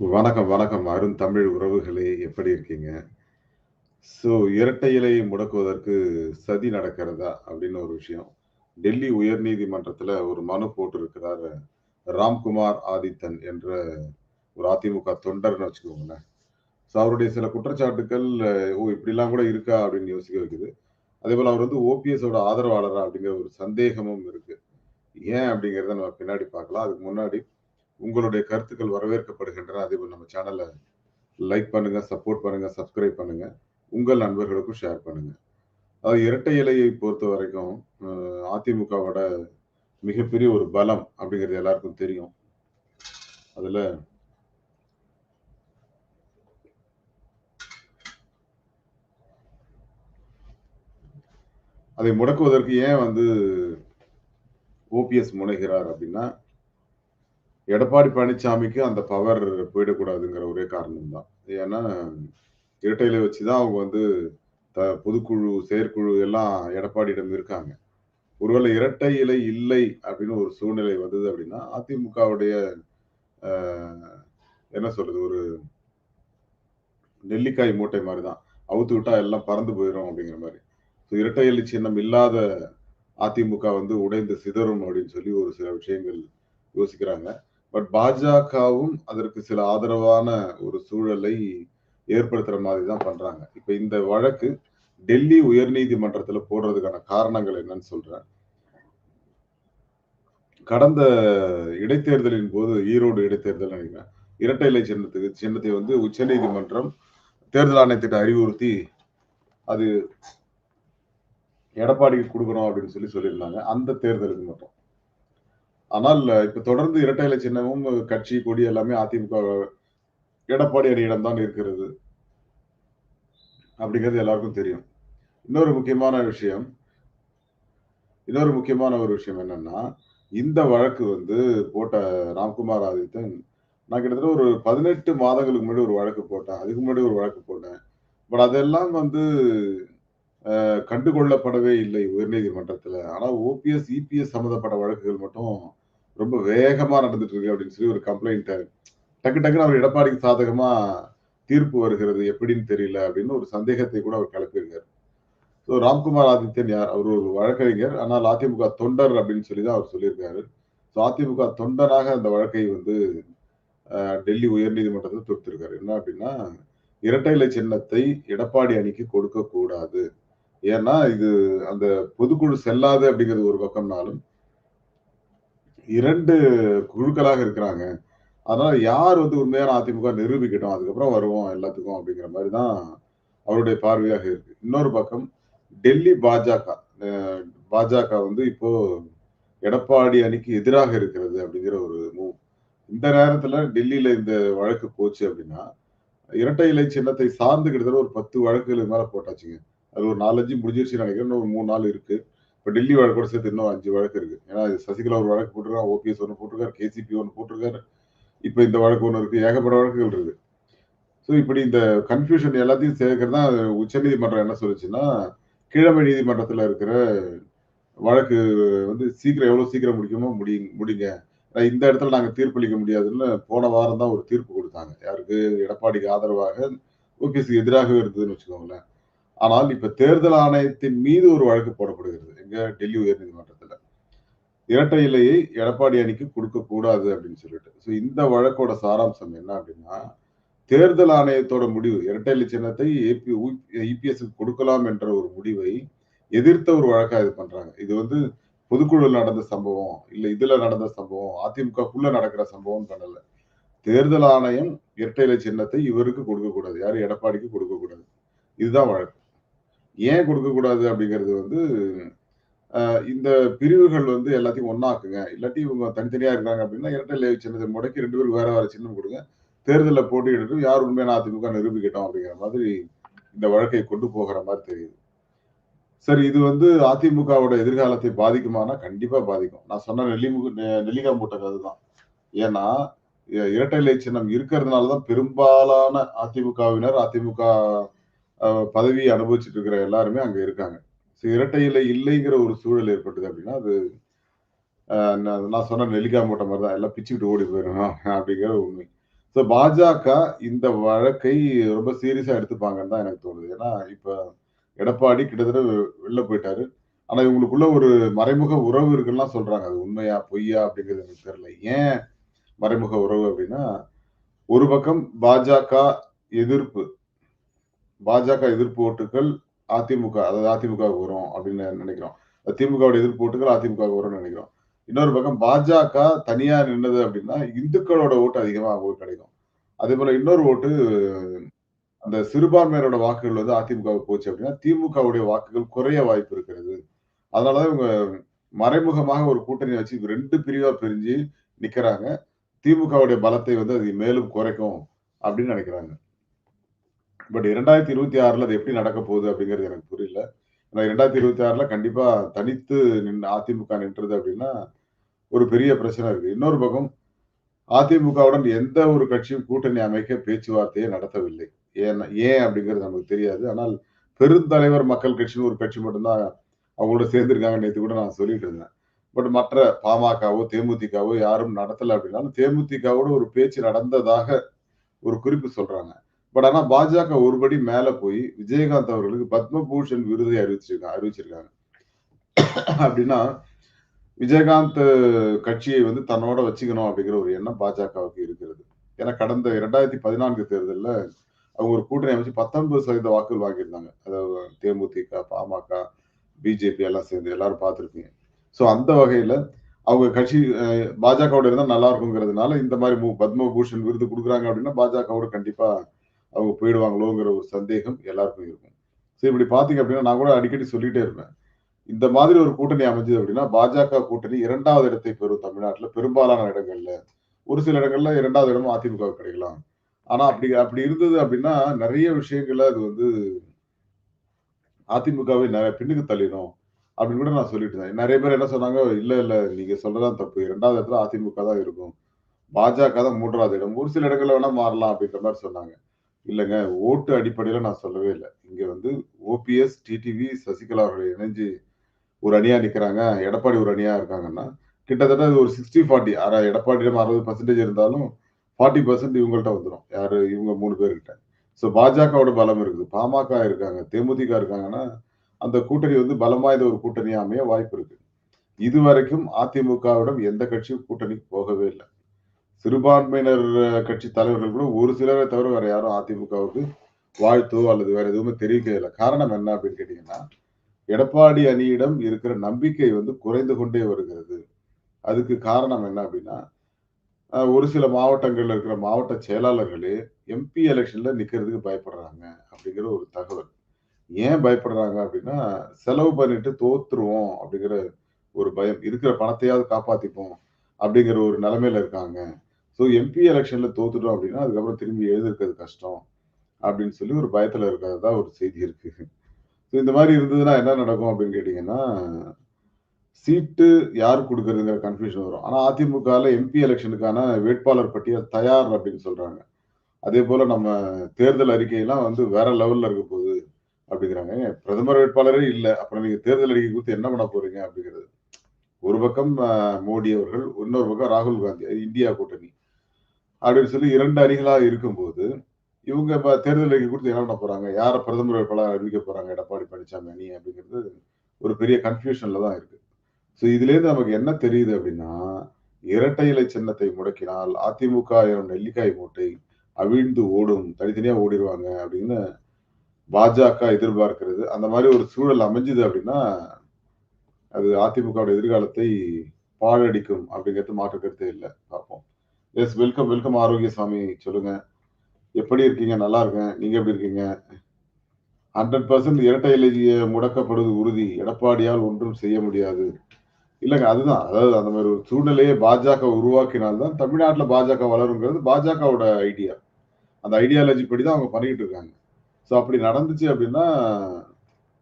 வணக்கம், வணக்கம். அருண் தமிழ் உறவுகளே! எப்படி இருக்கீங்க? ஸோ இரட்டை இலையை முடக்குவதற்கு சதி நடக்கிறதா? அப்படின்னு ஒரு விஷயம். டெல்லி உயர்நீதிமன்றத்தில ஒரு மனு போட்டிருக்கிறார் ராம்குமார் ஆதித்தன் என்ற ஒரு அதிமுக தொண்டர்னு வச்சுக்கோங்களேன். ஸோ அவருடைய சில குற்றச்சாட்டுக்கள், ஓ! இப்படிலாம் கூட இருக்கா? அப்படின்னு யோசிக்க வைக்குது. அதேபோல அவர் வந்து ஓபிஎஸோட ஆதரவாளரா? அப்படிங்கிற ஒரு சந்தேகமும் இருக்கு. ஏன் அப்படிங்கிறத நம்ம பின்னாடி பார்க்கலாம். அதுக்கு முன்னாடி உங்களுடைய கருத்துக்கள் வரவேற்கப்படுகின்றன. அதே போல் நம்ம சேனலை லைக் பண்ணுங்க, சப்போர்ட் பண்ணுங்க, சப்ஸ்கிரைப் பண்ணுங்க. உங்கள் நண்பர்களுக்கும் ஷேர் பண்ணுங்க. அது இரட்டை இலையை பொறுத்த வரைக்கும் அதிமுகவோட மிகப்பெரிய ஒரு பலம் அப்படிங்கிறது எல்லாருக்கும் தெரியும். அதுல அதை முடக்குவதற்கு ஏன் வந்து ஓபிஎஸ் முனைகிறார் அப்படின்னா, எடப்பாடி பழனிசாமிக்கு அந்த பவர் போயிடக்கூடாதுங்கிற ஒரே காரணம் தான். ஏன்னா, இரட்டை இலை வச்சு தான் அவங்க வந்து த பொதுக்குழு, செயற்குழு எல்லாம் எடப்பாடியிடம் இருக்காங்க. ஒருவேளை இரட்டை இலை இல்லை அப்படின்னு ஒரு சூழ்நிலை வந்தது அப்படின்னா, அதிமுகவுடைய என்ன சொல்றது? ஒரு நெல்லிக்காய் மூட்டை மாதிரி தான். அவுத்து விட்டா எல்லாம் பறந்து போயிடும் அப்படிங்கிற மாதிரி ஸோ இரட்டை இலை சின்னம் இல்லாத அதிமுக வந்து உடைந்து சிதறும் அப்படின்னு சொல்லி ஒரு சில விஷயங்கள் யோசிக்கிறாங்க. பட் பாஜகவும் அதற்கு சில ஆதரவான ஒரு சூழலை ஏற்படுத்துற மாதிரி தான் பண்றாங்க. இப்ப இந்த வழக்கு டெல்லி உயர் நீதிமன்றத்துல போடுறதுக்கான காரணங்கள் என்னன்னு சொல்றேன். கடந்த இடைத்தேர்தலின் போது ஈரோடு இடைத்தேர்தல் நினைக்கிறேன். இரட்டை இலை சின்னத்துக்கு சின்னத்தை வந்து உச்ச நீதிமன்றம் தேர்தல் ஆணையத்திட்ட அறிவுறுத்தி, அது எடப்பாடிக்கு கொடுக்கணும் அப்படின்னு சொல்லி சொல்லியிருந்தாங்க. அந்த தேர்தலுக்கு மட்டும். ஆனால் இப்ப தொடர்ந்து இரட்டை இலை சின்னமும், கட்சி, கொடி எல்லாமே அதிமுக எடப்பாடி அணியிடம் தான் இருக்கிறது. அப்படிங்கிறது எல்லாருக்கும் தெரியும். இன்னொரு முக்கியமான விஷயம் இன்னொரு முக்கியமான ஒரு விஷயம் என்னன்னா, இந்த வழக்கு வந்து போட்ட ராம்குமார் ஆதித்தன், நான் கிட்டத்தட்ட ஒரு 18 மாதங்களுக்கு முன்னாடி ஒரு வழக்கு போட்டேன். அதுக்கு முன்னாடி ஒரு வழக்கு போட்டேன். பட் அதெல்லாம் வந்து கண்டுகொள்ளப்படவே இல்லை உயர்நீதிமன்றத்தில் ஆனால் ஓபிஎஸ், இபிஎஸ் சம்மந்தப்பட்ட வழக்குகள் மட்டும் ரொம்ப வேகமாக நடந்துட்டு இருக்கு அப்படின்னு சொல்லி ஒரு கம்ப்ளைண்ட் டக்கு டக்குன்னு அவர் எடப்பாடிக்கு சாதகமாக தீர்ப்பு வருகிறது. எப்படின்னு தெரியல அப்படின்னு ஒரு சந்தேகத்தை கூட அவர் கிளப்பியிருக்காரு. ஸோ ராம்குமார் ஆதித்யன் யார்? அவர் ஒரு வழக்கறிஞர். ஆனால் அதிமுக தொண்டர் அப்படின்னு சொல்லி தான் அவர் சொல்லியிருக்காரு. ஸோ அதிமுக தொண்டராக அந்த வழக்கை வந்து டெல்லி உயர்நீதிமன்றத்தில் தொடுத்திருக்காரு. என்ன அப்படின்னா, இரட்டை இலை சின்னத்தை எடப்பாடி அணிக்கு கொடுக்கக்கூடாது. ஏன்னா, இது அந்த பொதுக்குழு செல்லாது அப்படிங்கிறது ஒரு பக்கம்னாலும் இரண்டு குழுக்களாக இருக்கிறாங்க. அதனால யார் வந்து உண்மையான அதிமுக நிரூபிக்கட்டும். அதுக்கப்புறம் வருவோம் எல்லாத்துக்கும் அப்படிங்கிற மாதிரி தான் அவருடைய பார்வையாக இருக்கு. இன்னொரு பக்கம் டெல்லி பாஜக பாஜக வந்து இப்போ எடப்பாடி அணிக்கு எதிராக இருக்கிறது அப்படிங்கிற ஒரு மூவ். இந்த நேரத்துல டெல்லியில இந்த வழக்கு போச்சு அப்படின்னா, இரட்டை இலை சின்னத்தை சார்ந்து கிட்டத்தட்ட ஒரு 10 வழக்குகளுக்கு மேல போட்டாச்சுங்க. அது ஒரு நாலஞ்சு முடிஞ்சிருச்சு நினைக்கிறேன். இன்னும் ஒரு 3, 4 இருக்கு. இப்போ டெல்லி வழக்கோட சேர்த்து இன்னும் அஞ்சு வழக்கு இருக்கு. ஏன்னா சசிகலா ஒரு வழக்கு போட்டிருக்காரு ஓபிஎஸ் ஒன்று போட்டிருக்காரு. கேசிபி ஒன்று போட்டிருக்காரு. இப்போ இந்த வழக்கு ஒன்று இருக்கு. ஏகப்பட்ட வழக்குகள் இருக்கு. ஸோ இப்படி இந்த கன்ஃப்யூஷன் எல்லாத்தையும் சேர்க்கிறது தான் உச்சநீதிமன்றம் என்ன சொல்லுச்சுன்னா, கீழமை நீதிமன்றத்தில் இருக்கிற வழக்கு வந்து சீக்கிரம் எவ்வளோ சீக்கிரம் முடிக்குமோ முடி முடிங்க. இந்த இடத்துல நாங்கள் தீர்ப்பளிக்க முடியாதுன்னு போன வாரம் தான் ஒரு தீர்ப்பு கொடுத்தாங்க யாருக்கு? எடப்பாடிக்கு ஆதரவாக ஓபிஎஸ்க்கு எதிராகவே இருந்ததுன்னு வச்சுக்கோங்களேன். ஆனால் இப்ப தேர்தல் ஆணையத்தின் மீது ஒரு வழக்கு போடப்படுகிறது. எங்க? டெல்லி உயர்நீதிமன்றத்தில. இரட்டை இலையை எடப்பாடி அணிக்கு குடுக்கக்கூடாது அப்படின்னு சொல்லிட்டு. ஸோ இந்த வழக்கோட சாராம்சம் என்ன அப்படின்னா, தேர்தல் ஆணையத்தோட முடிவு இரட்டை இலை சின்னத்தை ஏபி உ இபிஎஸ்க்கு கொடுக்கலாம் என்ற ஒரு முடிவை எதிர்த்த ஒரு வழக்கா இது பண்றாங்க. இது வந்து பொதுக்குழு நடந்த சம்பவம், இல்ல இதுல நடந்த சம்பவம், அதிமுகக்குள்ள நடக்கிற சம்பவம் பண்ணல. தேர்தல் ஆணையம் இரட்டை இலை சின்னத்தை இவருக்கு கொடுக்கக்கூடாது. யாரும் எடப்பாடிக்கு கொடுக்கக்கூடாது. இதுதான் வழக்கு. ஏன் கொடுக்கக்கூடாது அப்படிங்கிறது வந்து, இந்த பிரிவுகள் வந்து எல்லாத்தையும் ஒன்னாக்குங்க இல்லாட்டி இவங்க தனித்தனியா இருக்காங்க அப்படின்னா, இரட்டை லேவி சின்னத்தை முடக்கி ரெண்டு பேரும் வேற வேற சின்னம் கொடுங்க தேர்தலில் போட்டியிடட்டும். யார் உண்மையான அதிமுக நிரூபிக்கட்டும் அப்படிங்கிற மாதிரி இந்த வழக்கை கொண்டு போகிற மாதிரி தெரியுது. சரி இது வந்து அதிமுகவோட எதிர்காலத்தை பாதிக்குமானா, கண்டிப்பா பாதிக்கும். நான் சொன்ன நெல்லிமுக நெ மூட்டை அதுதான் தான். ஏன்னா, இரட்டை இலை சின்னம் இருக்கிறதுனால தான் பெரும்பாலான அதிமுகவினர், அதிமுக பதவியை அனுபவிச்சுட்டு இருக்கிற எல்லாருமே அங்க இருக்காங்க. ஸோ இரட்டை இலை இல்லைங்கிற ஒரு சூழல் ஏற்பட்டது அப்படின்னா, அது நான் நான் சொன்ன நெல்லிக்காய் மூட்டை மாதிரி தான். எல்லாம் பிச்சுக்கிட்டு ஓடி போயிரும் அப்படிங்கிற உண்மை. ஸோ பாஜக இந்த வழக்கை ரொம்ப சீரியஸாக எடுத்துப்பாங்கன்னு தான் எனக்கு தோணுது ஏன்னா இப்போ எடப்பாடி கிட்டத்தட்ட வெ- வெளில போயிட்டாரு ஆனா இவங்களுக்குள்ள ஒரு மறைமுக உறவு இருக்குன்னா சொல்றாங்க அது உண்மையா பொய்யா அப்படிங்கிறது எனக்கு தெரியல ஏன் மறைமுக உறவு அப்படின்னா ஒரு பக்கம் பாஜக எதிர்ப்பு பாஜக எதிர்ப்பு ஓட்டுகள் அதிமுக அதாவது அதிமுக வரும் அப்படின்னு நினைக்கிறோம். திமுகவுடைய எதிர்ப்பு ஓட்டுகள் அதிமுக வரும்னு நினைக்கிறோம். இன்னொரு பக்கம் பாஜக தனியா நின்னது அப்படின்னா இந்துக்களோட ஓட்டு அதிகமா அவங்களுக்கு கிடைக்கும். அதே போல இன்னொரு ஓட்டு அந்த சிறுபான்மையினரோட வாக்குகள் வந்து அதிமுக போச்சு அப்படின்னா திமுகவுடைய வாக்குகள் குறைய வாய்ப்பு இருக்கிறது. அதனாலதான் இவங்க மறைமுகமாக ஒரு கூட்டணி வச்சு ரெண்டு பிரிவா பிரிஞ்சு நிக்கிறாங்க. திமுகவுடைய பலத்தை வந்து அது மேலும் குறைக்கும் அப்படின்னு நினைக்கிறாங்க. பட் இரண்டாயிரத்தி இருபத்தி ஆறுல அது எப்படி நடக்க போகுது அப்படிங்கிறது எனக்கு புரியல. ஏன்னா இரண்டாயிரத்தி இருபத்தி ஆறுல கண்டிப்பா தனித்து நின்று அதிமுக நின்றது அப்படின்னா ஒரு பெரிய பிரச்சனை இருக்கு. இன்னொரு பக்கம் அதிமுகவுடன் எந்த ஒரு கட்சியும் கூட்டணி அமைக்க பேச்சுவார்த்தையை நடத்தவில்லை. ஏன் ஏன் அப்படிங்கிறது நமக்கு தெரியாது. ஆனால் பெருந்தலைவர் மக்கள் கட்சின்னு ஒரு கட்சி மட்டும்தான் அவங்களோட சேர்ந்திருக்காங்க நேற்று கூட நான் சொல்லிட்டு இருந்தேன். பட் மற்ற பாமகவோ தேமுதிகவோ யாரும் நடத்தலை அப்படின்னாலும் தேமுதிகவோட ஒரு பேச்சு நடந்ததாக ஒரு குறிப்பு சொல்றாங்க. பட் ஆனா பாஜக ஒருபடி மேல போய் விஜயகாந்த் அவர்களுக்கு பத்மபூஷன் விருதை அறிவிச்சிருக்காங்க அறிவிச்சிருக்காங்க. அப்படின்னா விஜயகாந்த் கட்சியை வந்து தன்னோட வச்சுக்கணும் அப்படிங்கிற ஒரு எண்ணம் பாஜகவுக்கு இருக்கிறது. ஏன்னா கடந்த இரண்டாயிரத்தி பதினான்கு தேர்தலில் அவங்க ஒரு கூட்டணி அமைச்சு பத்தொன்பது சதவீத வாக்குகள் வாங்கியிருந்தாங்க. அதாவது தேமுதிக பாமக பிஜேபி எல்லாம் சேர்ந்து எல்லாரும் பார்த்துருப்பீங்க. ஸோ அந்த வகையில அவங்க கட்சி பாஜகவோட இருந்தால் நல்லா இருக்குங்கிறதுனால இந்த மாதிரி பத்மபூஷன் விருது கொடுக்குறாங்க அப்படின்னா பாஜகவோட கண்டிப்பா அவங்க போயிடுவாங்களோங்கிற ஒரு சந்தேகம் எல்லாருக்கும் இருக்கும். சரி இப்படி பார்த்தீங்க அப்படின்னா நான் கூட அடிக்கடி சொல்லிட்டே இருப்பேன். இந்த மாதிரி ஒரு கூட்டணி அமைஞ்சது அப்படின்னா பாஜக கூட்டணி இரண்டாவது இடத்தை பெறும் தமிழ்நாட்டில் பெரும்பாலான இடங்கள்ல. ஒரு சில இடங்கள்ல இரண்டாவது இடமும் அதிமுக கிடைக்கலாம். ஆனா அப்படி அப்படி இருந்தது அப்படின்னா நிறைய விஷயங்கள்ல அது வந்து அதிமுகவை நிறைய பின்னுக்கு தள்ளிடும் அப்படின்னு கூட நான் சொல்லிட்டு இருந்தேன். நிறைய பேர் என்ன சொன்னாங்க இல்ல இல்ல நீங்க சொல்றதான் தப்பு. இரண்டாவது இடத்துல அதிமுக தான் இருக்கும். பாஜக தான் மூன்றாவது இடம். ஒரு சில இடங்கள்ல வேணா மாறலாம் அப்படின்ற மாதிரி சொன்னாங்க. இல்லைங்க ஓட்டு அடிப்படையில் நான் சொல்லவே இல்லை. இங்கே வந்து ஓபிஎஸ் டிடிவி சசிகலா அவர்கள் இணைஞ்சு ஒரு அணியாக நிற்கிறாங்க எடப்பாடி ஒரு அணியாக இருக்காங்கன்னா கிட்டத்தட்ட ஒரு சிக்ஸ்டி ஃபார்ட்டி அரை எடப்பாடியிடம் அறுபது பர்சன்டேஜ் இருந்தாலும் ஃபார்ட்டி பர்சன்ட் இவங்கள்ட்ட வந்துடும் யாரு? இவங்க மூணு பேர்கிட்ட ஸோ பாஜகவோட பலம் இருக்குது. பாமக இருக்காங்க தேமுதிக இருக்காங்கன்னா அந்த கூட்டணி வந்து பலம் இந்த ஒரு கூட்டணியாக அமைய வாய்ப்பு இருக்கு. இதுவரைக்கும் அதிமுகவிடம் எந்த கட்சியும் கூட்டணிக்கு போகவே இல்லை. சிறுபான்மையினர் கட்சி தலைவர்கள் கூட ஒரு சிலரை தவிர வேற யாரும் அதிமுகவுக்கு வாழ்த்தோ அல்லது வேற எதுவுமே தெரிவிக்கவே இல்லை. காரணம் என்ன அப்படின்னு கேட்டீங்கன்னா எடப்பாடி அணியிடம் இருக்கிற நம்பிக்கை வந்து குறைந்து கொண்டே வருகிறது. அதுக்கு காரணம் என்ன அப்படின்னா ஒரு சில மாவட்டங்கள்ல இருக்கிற மாவட்ட செயலாளர்களே எம்பி எலெக்ஷன்ல நிக்கிறதுக்கு பயப்படுறாங்க அப்படிங்கிற ஒரு தகவல். ஏன் பயப்படுறாங்க அப்படின்னா செலவு பண்ணிட்டு தோத்துருவோம் அப்படிங்கிற ஒரு பயம். இருக்கிற பணத்தையாவது காப்பாத்திப்போம் அப்படிங்கிற ஒரு நிலைமையில இருக்காங்க. ஸோ எம்பி எலெக்ஷன்ல தோத்துட்டோம் அப்படின்னா அதுக்கப்புறம் திரும்பி எழுதுறது கஷ்டம் அப்படின்னு சொல்லி ஒரு பயத்துல இருக்கிறதா ஒரு செய்தி இருக்கு. ஸோ இந்த மாதிரி இருந்ததுன்னா என்ன நடக்கும் அப்படின்னு கேட்டீங்கன்னா சீட்டு யார் கொடுக்கறதுங்கிற கன்ஃபியூஷன் வரும். ஆனால் அதிமுகவில் எம்பி எலெக்ஷனுக்கான வேட்பாளர் பட்டியல் தயார் அப்படின்னு சொல்றாங்க. அதே போல நம்ம தேர்தல் அறிக்கையெல்லாம் வந்து வேற லெவல்ல இருக்க போகுது அப்படிங்கிறாங்க. பிரதமர் வேட்பாளரே இல்லை. அப்புறம் நீங்க தேர்தல் அறிக்கை கொடுத்து என்ன பண்ண போறீங்க அப்படிங்கிறது. ஒரு பக்கம் மோடி அவர்கள் இன்னொரு பக்கம் ராகுல் காந்தி அது இந்தியா கூட்டணி. அப்படின்னு சொல்லி இரண்டு அணிகளாக இருக்கும்போது இவங்க இப்போ தேர்தல் அறிக்கை கொடுத்து என்ன பண்ண போறாங்க? பிரதமர் வேட்பாளர் அறிவிக்க போறாங்க? எடப்பாடி பழனிசாமி அணி அப்படிங்கிறது ஒரு பெரிய கன்ஃபியூஷன்ல தான் இருக்கு. ஸோ இதுலேருந்து நமக்கு என்ன தெரியுது அப்படின்னா இரட்டை இலை சின்னத்தை முடக்கினால் அதிமுக எனும் நெல்லிக்காய் மூட்டை அவிழ்ந்து ஓடும் தனித்தனியாக ஓடிடுவாங்க அப்படின்னு பாஜக எதிர்பார்க்கிறது. அந்த மாதிரி ஒரு சூழல் அமைஞ்சுது அப்படின்னா அது அதிமுகவோட எதிர்காலத்தை பாழடிக்கும் அப்படிங்கிறது மாற்று கருத்தே இல்லை. பார்ப்போம். Yes welcome welcome Arokiasamy. சொல்லுங்க. எப்படி இருக்கீங்க? நல்லா இருக்கேன். நீங்க எப்படி இருக்கீங்க? ஹண்ட்ரட் பர்சன்ட் இரட்டை இலை முடக்கப்படுவது உறுதி. எடப்பாடியால் ஒன்றும் செய்ய முடியாது. இல்லைங்க அதுதான். அதாவது அந்த மாதிரி ஒரு சூழ்நிலையை பாஜக உருவாக்கினால்தான் தமிழ்நாட்டில் பாஜக வளருங்கிறது பாஜகவோட ஐடியா அந்த ஐடியாலஜி படி தான் அவங்க பண்ணிக்கிட்டு இருக்காங்க. ஸோ அப்படி நடந்துச்சு அப்படின்னா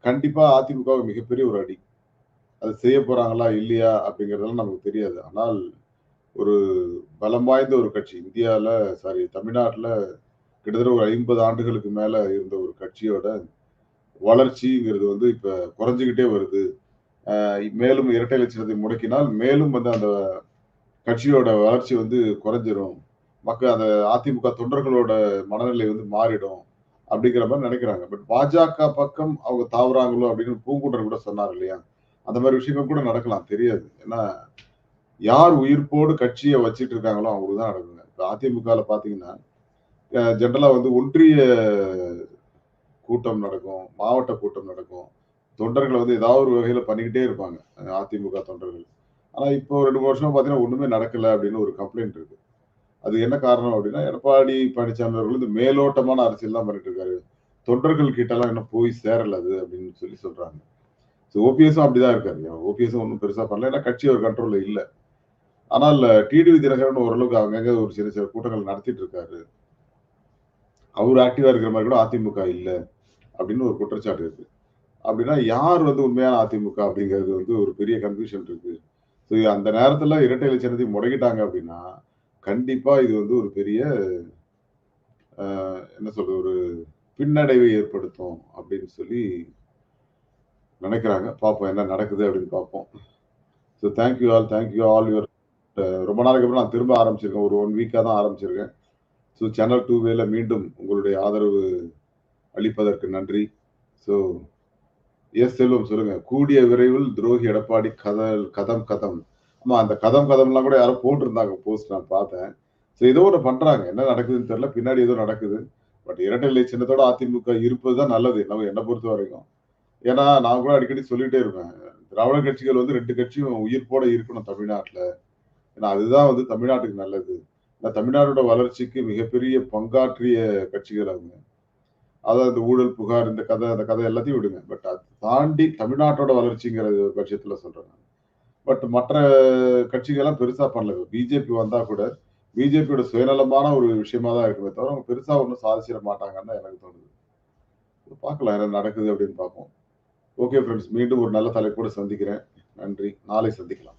கண்டிப்பாக அதிமுக மிகப்பெரிய ஒரு அடி. அது செய்ய போகிறாங்களா இல்லையா அப்படிங்கிறதெல்லாம் நமக்கு தெரியாது. ஆனால் ஒரு பலம் வாய்ந்த ஒரு கட்சி. இந்தியாவில் சாரி தமிழ்நாட்டில் கிட்டத்தட்ட ஒரு ஐம்பது ஆண்டுகளுக்கு மேலே இருந்த ஒரு கட்சியோட வளர்ச்சிங்கிறது வந்து இப்போ குறைஞ்சுக்கிட்டே வருது. மேலும் இரட்டை லட்சணத்தை முடக்கினால் மேலும் வந்து அந்த கட்சியோட வளர்ச்சி வந்து குறைஞ்சிரும். மக்கள் அந்த அதிமுக தொண்டர்களோட மனநிலை வந்து மாறிடும் அப்படிங்கிற மாதிரி நினைக்கிறாங்க. பட் பாஜக பக்கம் அவங்க தாவுறாங்களோ அப்படின்னு பூங்குன்றர் கூட சொன்னார் இல்லையா? அந்த மாதிரி விஷயங்கள் கூட நடக்கலாம். தெரியாது. ஏன்னா யார் உயிர்ப்போடு கட்சியை வச்சிட்டு இருக்காங்களோ அவங்களுக்கு தான் நடக்குங்க இப்போ அதிமுகவில் பார்த்தீங்கன்னா ஜென்ரலாக வந்து ஒன்றிய கூட்டம் நடக்கும் மாவட்ட கூட்டம் நடக்கும். தொண்டர்கள் வந்து ஏதாவது ஒரு வகையில் பண்ணிக்கிட்டே இருப்பாங்க அதிமுக தொண்டர்கள். ஆனால் இப்போ ரெண்டு மூணு வருஷமா பார்த்தீங்கன்னா ஒன்றுமே நடக்கல அப்படின்னு ஒரு கம்ப்ளைண்ட் இருக்கு. அது என்ன காரணம் அப்படின்னா எடப்பாடி பழனிசாமி அவர்கள் வந்து மேலோட்டமான அரசியல் தான் பண்ணிட்டு இருக்காரு. தொண்டர்கள் கிட்டலாம் இன்னும் போய் சேரல அது அப்படின்னு சொல்லி சொல்றாங்க. ஓபிஎஸும் அப்படிதான் இருக்காரு. ஓபிஎஸும் ஒன்றும் பெருசாக பண்ணல. ஏன்னா கட்சி ஒரு கண்ட்ரோலில் இல்லை. ஆனால் டிடிவி தினகரன் ஓரளவுக்கு அங்கங்க ஒரு சில சில கூட்டங்கள் நடத்திட்டு இருக்காரு. அவர் ஆக்டிவா இருக்கிற மாதிரி கூட அதிமுக இல்லை அப்படின்னு ஒரு குற்றச்சாட்டு இருக்கு. அப்படின்னா யார் வந்து உண்மையான அதிமுக அப்படிங்கிறது வந்து ஒரு பெரிய கன்ஃபியூஷன் இருக்கு. ஸோ அந்த நேரத்துல இரட்டை இலை சின்னத்தை முடக்கிட்டாங்க அப்படின்னா கண்டிப்பா இது வந்து ஒரு பெரிய என்ன சொல்றது ஒரு பின்னடைவை ஏற்படுத்தும் அப்படின்னு சொல்லி நினைக்கிறாங்க. பார்ப்போம் என்ன நடக்குது அப்படின்னு பார்ப்போம். So thank you all thank you all your ரொம்ப நாளைக்கு அப்புறம் நான் திரும்ப ஆரம்பிச்சிருக்கேன். ஒரு ஒன் வீக்காக தான் ஆரம்பிச்சிருக்கேன். ஸோ சேனல் டூ வேல மீண்டும் உங்களுடைய ஆதரவு அளிப்பதற்கு நன்றி. ஸோ எஸ் செல்வம் சொல்லுங்க. கூடிய விரைவில் துரோகி எடப்பாடி கதல் கதம் கதம். ஆமா அந்த கதம் கதம்லாம் கூட யாரோ போட்டிருந்தாங்க போஸ்ட் நான் பார்த்தேன். ஸோ ஏதோ ஒன்று பண்றாங்க. என்ன நடக்குதுன்னு தெரியல. பின்னாடி ஏதோ நடக்குது. பட் இரட்டை இலை சின்னத்தோட அதிமுக இருப்பது தான் நல்லது. நம்ம என்னை பொறுத்த வரைக்கும். ஏன்னா நான் கூட அடிக்கடி சொல்லிட்டே இருப்பேன். திராவிட கட்சிகள் வந்து ரெண்டு கட்சியும் உயிர்ப்போட இருக்கணும் தமிழ்நாட்டில். ஏன்னா அதுதான் வந்து தமிழ்நாட்டுக்கு நல்லது. ஏன்னா தமிழ்நாட்டோட வளர்ச்சிக்கு மிகப்பெரிய பங்காற்றிய கட்சிகள் அவங்க. அதாவது இந்த ஊழல் புகார் இந்த கதை அந்த கதை எல்லாத்தையும் விடுங்க. பட் அது தாண்டி தமிழ்நாட்டோட வளர்ச்சிங்கிற பட்சத்துல சொல்றேன் பட் மற்ற கட்சிகள்லாம் பெருசாக பண்ணல. பிஜேபி வந்தால் கூட பிஜேபியோட சுயநலமான ஒரு விஷயமா தான் இருக்குமே தவிர அவங்க பெருசாக ஒன்றும் சாதிச்சிட மாட்டாங்கன்னு எனக்கு தோணுது. பார்க்கலாம் என்ன நடக்குது அப்படின்னு பார்ப்போம். ஓகே ஃப்ரெண்ட்ஸ் மீண்டும் ஒரு நல்ல தலைப்போடு சந்திக்கிறேன். நன்றி. நாளை சந்திக்கலாம்.